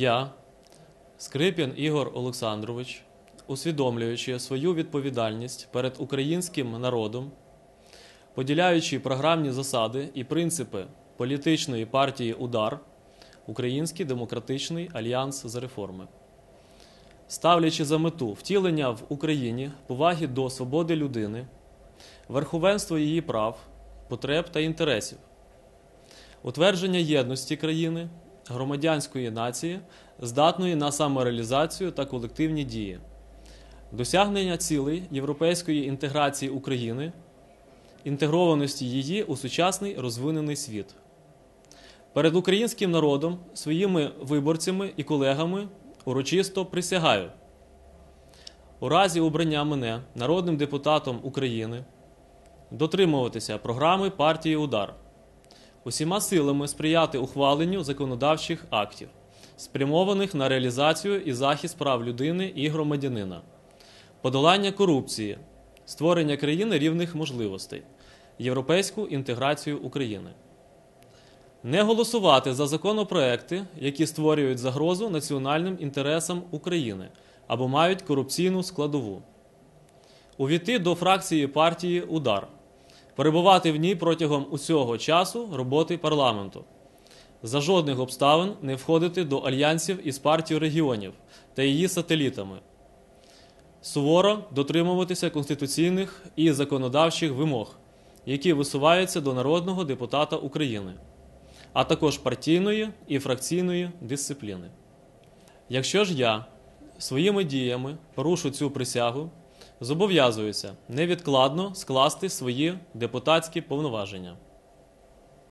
Я, Скрипін Ігор Олександрович, усвідомлюючи свою відповідальність перед українським народом, поділяючи програмні засади і принципи політичної партії Удар, Український демократичний альянс за реформи, ставлячи за мету втілення в Україні поваги до свободи людини, верховенство її прав, потреб та інтересів, утвердження єдності країни, громадянської нації, здатної на самореалізацію та колективні дії, досягнення цілей європейської інтеграції України, інтегрованості її у сучасний розвинений світ. Перед українським народом, своїми виборцями і колегами урочисто присягаю. У разі обрання мене народним депутатом України дотримуватися програми партії Удар, усіма силами сприяти ухваленню законодавчих актів, спрямованих на реалізацію і захист прав людини і громадянина, подолання корупції, створення країни рівних можливостей, європейську інтеграцію України. Не голосувати за законопроекти, які створюють загрозу національним інтересам України або мають корупційну складову. Увійти до фракції партії Удар, перебувати в ній протягом усього часу роботи парламенту. За жодних обставин не входити до альянсів із партією регіонів та її сателітами. Суворо дотримуватися конституційних і законодавчих вимог, які висуваються до народного депутата України а також партійної і фракційної дисципліни. Якщо ж я своїми діями порушу цю присягу, зобов'язуюся невідкладно скласти свої депутатські повноваження.